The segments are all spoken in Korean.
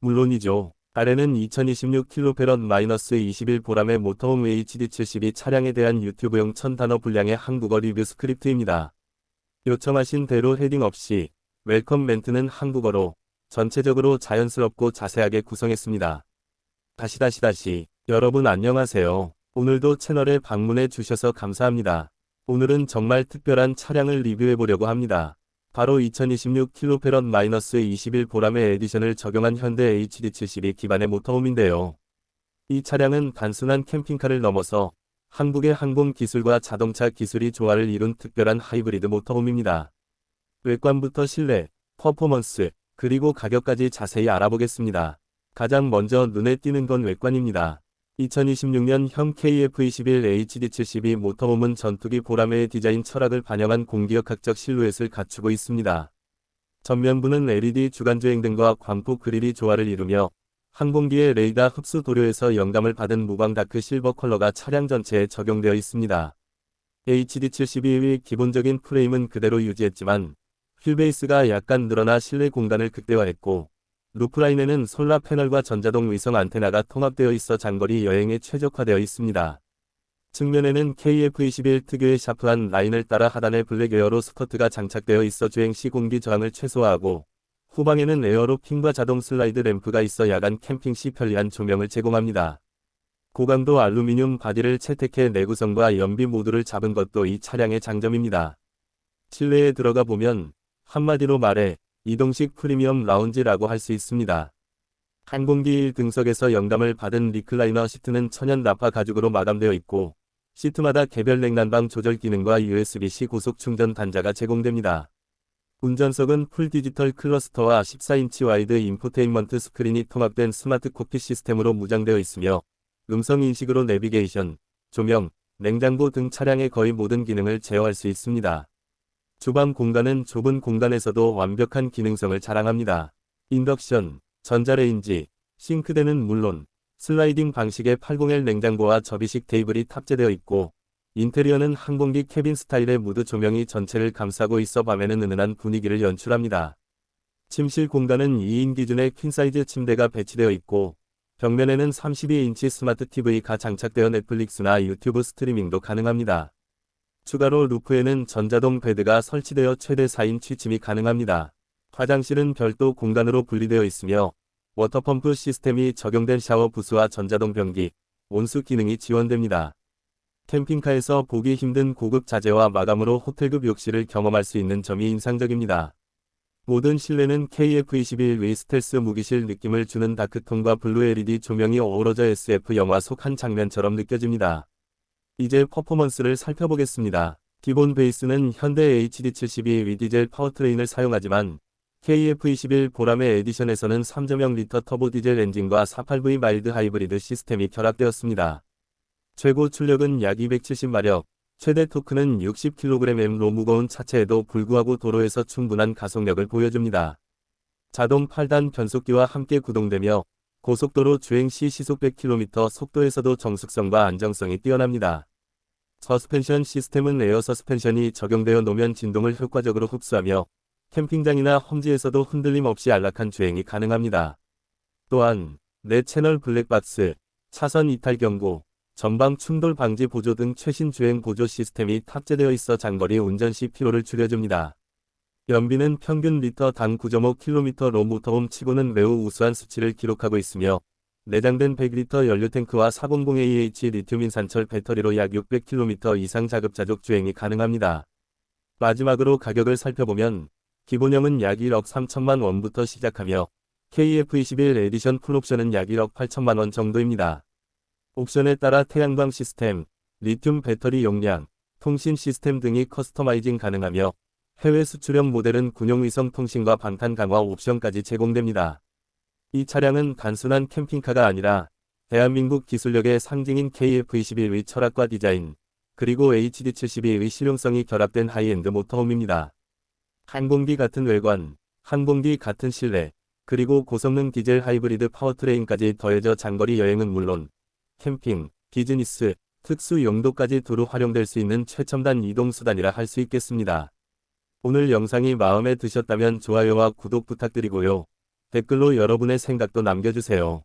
물론이죠. 아래는 2026 킬로페런-21 보람의 모터홈 HD72 차량에 대한 유튜브용 1000단어 분량의 한국어 리뷰 스크립트입니다. 요청하신 대로 헤딩 없이 웰컴 멘트는 한국어로 전체적으로 자연스럽고 자세하게 구성했습니다. 다시 다시 다시 여러분 안녕하세요. 오늘도 채널에 방문해 주셔서 감사합니다. 오늘은 정말 특별한 차량을 리뷰해 보려고 합니다. 바로 2026 킬로페런-21 보람의 에디션을 적용한 현대 HD72 기반의 모터홈인데요. 이 차량은 단순한 캠핑카를 넘어서 한국의 항공 기술과 자동차 기술이 조화를 이룬 특별한 하이브리드 모터홈입니다. 외관부터 실내, 퍼포먼스, 그리고 가격까지 자세히 알아보겠습니다. 가장 먼저 눈에 띄는 건 외관입니다. 2026년형 KF21 HD72 모터홈은 전투기 보라매의 디자인 철학을 반영한 공기역학적 실루엣을 갖추고 있습니다. 전면부는 LED 주간주행 등과 광폭 그릴이 조화를 이루며 항공기의 레이더 흡수 도료에서 영감을 받은 무광 다크 실버 컬러가 차량 전체에 적용되어 있습니다. HD72의 기본적인 프레임은 그대로 유지했지만 휠베이스가 약간 늘어나 실내 공간을 극대화했고 루프라인에는 솔라 패널과 전자동 위성 안테나가 통합되어 있어 장거리 여행에 최적화되어 있습니다. 측면에는 KF21 특유의 샤프한 라인을 따라 하단에 블랙 에어로 스커트가 장착되어 있어 주행 시 공기 저항을 최소화하고 후방에는 에어로 핑과 자동 슬라이드 램프가 있어 야간 캠핑 시 편리한 조명을 제공합니다. 고강도 알루미늄 바디를 채택해 내구성과 연비 모두를 잡은 것도 이 차량의 장점입니다. 실내에 들어가 보면 한마디로 말해 이동식 프리미엄 라운지라고 할 수 있습니다. 항공기 1등석에서 영감을 받은 리클라이너 시트는 천연 나파 가죽으로 마감되어 있고 시트마다 개별 냉난방 조절 기능과 USB-C 고속 충전 단자가 제공됩니다. 운전석은 풀 디지털 클러스터와 14인치 와이드 인포테인먼트 스크린이 통합된 스마트 코핏 시스템으로 무장되어 있으며 음성 인식으로 내비게이션, 조명, 냉장고 등 차량의 거의 모든 기능을 제어할 수 있습니다. 주방 공간은 좁은 공간에서도 완벽한 기능성을 자랑합니다. 인덕션, 전자레인지, 싱크대는 물론 슬라이딩 방식의 801 냉장고와 접이식 테이블이 탑재되어 있고 인테리어는 항공기 캐빈 스타일의 무드 조명이 전체를 감싸고 있어 밤에는 은은한 분위기를 연출합니다. 침실 공간은 2인 기준의 퀸사이즈 침대가 배치되어 있고 벽면에는 32인치 스마트 TV가 장착되어 넷플릭스나 유튜브 스트리밍도 가능합니다. 추가로 루프에는 전자동 베드가 설치되어 최대 4인 취침이 가능합니다. 화장실은 별도 공간으로 분리되어 있으며 워터펌프 시스템이 적용된 샤워 부스와 전자동 변기, 온수 기능이 지원됩니다. 캠핑카에서 보기 힘든 고급 자재와 마감으로 호텔급 욕실을 경험할 수 있는 점이 인상적입니다. 모든 실내는 KF21의 스텔스 무기실 느낌을 주는 다크톤과 블루 LED 조명이 어우러져 SF 영화 속 한 장면처럼 느껴집니다. 이제 퍼포먼스를 살펴보겠습니다. 기본 베이스는 현대 HD72 위디젤 파워트레인을 사용하지만 KF21 보람의 에디션에서는 3.0리터 터보 디젤 엔진과 48V 마일드 하이브리드 시스템이 결합되었습니다. 최고 출력은 약 270마력, 최대 토크는 60kgm로 무거운 차체에도 불구하고 도로에서 충분한 가속력을 보여줍니다. 자동 8단 변속기와 함께 구동되며 고속도로 주행 시 시속 100km 속도에서도 정숙성과 안정성이 뛰어납니다. 서스펜션 시스템은 에어 서스펜션이 적용되어 노면 진동을 효과적으로 흡수하며 캠핑장이나 험지에서도 흔들림 없이 안락한 주행이 가능합니다. 또한 내 채널 블랙박스, 차선 이탈 경고, 전방 충돌 방지 보조 등 최신 주행 보조 시스템이 탑재되어 있어 장거리 운전 시 피로를 줄여줍니다. 연비는 평균 리터 당 9.5km로 모터홈 치고는 매우 우수한 수치를 기록하고 있으며 내장된 100리터 연료탱크와 400AH 리튬 인산철 배터리로 약 600km 이상 자급자족 주행이 가능합니다. 마지막으로 가격을 살펴보면 기본형은 약 1억 3천만 원부터 시작하며 KF21 에디션 풀옵션은 약 1억 8천만 원 정도입니다. 옵션에 따라 태양광 시스템, 리튬 배터리 용량, 통신 시스템 등이 커스터마이징 가능하며 해외 수출형 모델은 군용위성 통신과 방탄 강화 옵션까지 제공됩니다. 이 차량은 단순한 캠핑카가 아니라 대한민국 기술력의 상징인 KF21의 철학과 디자인, 그리고 HD72의 실용성이 결합된 하이엔드 모터홈입니다. 항공기 같은 외관, 항공기 같은 실내, 그리고 고성능 디젤 하이브리드 파워트레인까지 더해져 장거리 여행은 물론 캠핑, 비즈니스, 특수 용도까지 두루 활용될 수 있는 최첨단 이동수단이라 할 수 있겠습니다. 오늘 영상이 마음에 드셨다면 좋아요와 구독 부탁드리고요. 댓글로 여러분의 생각도 남겨주세요.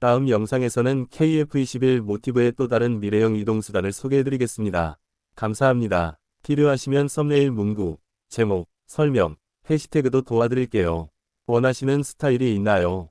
다음 영상에서는 KF21 모티브의 또 다른 미래형 이동수단을 소개해드리겠습니다. 감사합니다. 필요하시면 썸네일 문구, 제목, 설명, 해시태그도 도와드릴게요. 원하시는 스타일이 있나요?